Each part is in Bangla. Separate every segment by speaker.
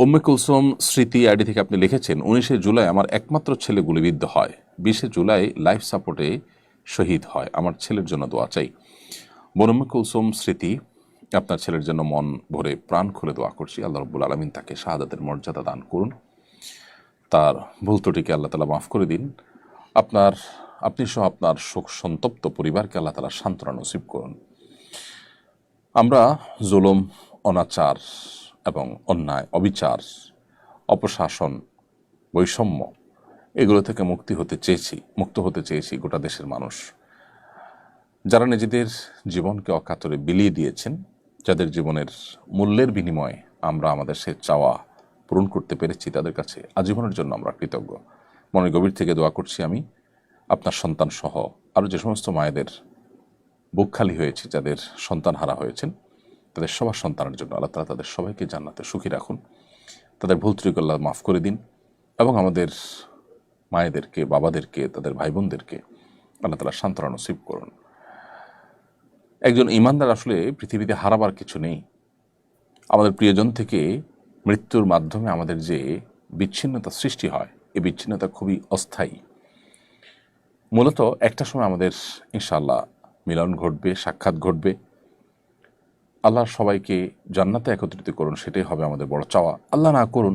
Speaker 1: উম্মে কুলসুম স্মৃতি আইডি থেকে আপনি লিখেছেন, উনিশে জুলাই আমার একমাত্র ছেলে গুলিবিদ্ধ হয়। বিশে জুলাই লাইফ সাপোর্টে শহীদ হয়। আমার ছেলের জন্য দোয়া চাই। বোন উম্মে কুলসুম স্মৃতি, আপনার ছেলের জন্য মন ভরে প্রাণ খুলে দোয়া করছি। আল্লাহ রব্বুল আলমিন তাকে শাহাদাতের মর্যাদা দান করুন। তার ভুল ত্রুটিকে আল্লাহ তালা মাফ করে দিন। আপনার, আপনি সহ আপনার শোক সন্তপ্ত পরিবারকে আল্লাহ তালা সান্ত্বনা নসিব করুন। আমরা জুলুম, অনাচার এবং অন্যায়, অবিচার, অপশাসন, বৈষম্য, এগুলো থেকে মুক্তি হতে চেয়েছি, মুক্ত হতে চেয়েছি গোটা দেশের মানুষ। যারা নিজেদের জীবনকে অকাতরে বিলিয়ে দিয়েছেন, যাদের জীবনের মূল্যের বিনিময়ে আমরা আমাদের সে চাওয়া পূরণ করতে পেরেছি, তাদের কাছে আজীবনের জন্য আমরা কৃতজ্ঞ। মনে গভীর থেকে দোয়া করছি আমি, আপনার সন্তান সহ আরও যে সমস্ত মায়েদের বুক খালি হয়েছে, যাদের সন্তান হারা হয়েছেন তাদের সবার সন্তানের জন্য আল্লাহ তালা তাদের সবাইকে জান্নাতে সুখী রাখুন। তাদের ভুল ত্রুটি আল্লাহ মাফ করে দিন এবং আমাদের মায়েদেরকে, বাবাদেরকে, তাদের ভাই বোনদেরকে আল্লাহ তালা সান্ত্বনা নসিব করুন। একজন ইমানদার আসলে পৃথিবীতে হারাবার কিছু নেই। আমাদের প্রিয়জন থেকে মৃত্যুর মাধ্যমে আমাদের যে বিচ্ছিন্নতা সৃষ্টি হয়, এই বিচ্ছিন্নতা খুবই অস্থায়ী। মূলত একটা সময় আমাদের ইনশাল্লাহ মিলন ঘটবে, সাক্ষাৎ ঘটবে। আল্লাহ সবাইকে জান্নাতে একত্রিত করুন, সেটাই হবে আমাদের বড় চাওয়া। আল্লাহ না করুন,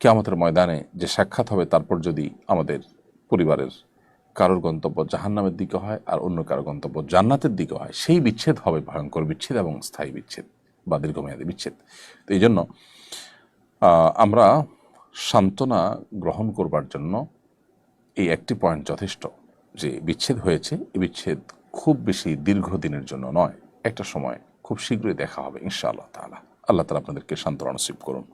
Speaker 1: কেয়ামতের ময়দানে যে সাক্ষাৎ হবে, তারপর যদি আমাদের পরিবারের কারোর গন্তব্য জাহান্নামের দিকে হয় আর অন্য কারও গন্তব্য জান্নাতের দিকে হয়, সেই বিচ্ছেদ হবে, ভয়ঙ্কর বিচ্ছেদ এবং স্থায়ী বিচ্ছেদ বা দীর্ঘমেয়াদী বিচ্ছেদ। তো এই জন্য আমরা সান্ত্বনা গ্রহণ করবার জন্য এই একটি পয়েন্ট যথেষ্ট, যে বিচ্ছেদ হয়েছে, এই বিচ্ছেদ খুব বেশি দীর্ঘদিনের জন্য নয়, একটা সময় খুব শীঘ্রই দেখা হবে ইনশাআল্লাহ তালা আল্লাহ তালা আপনাদেরকে সান্ত্বনা নসিব করুন।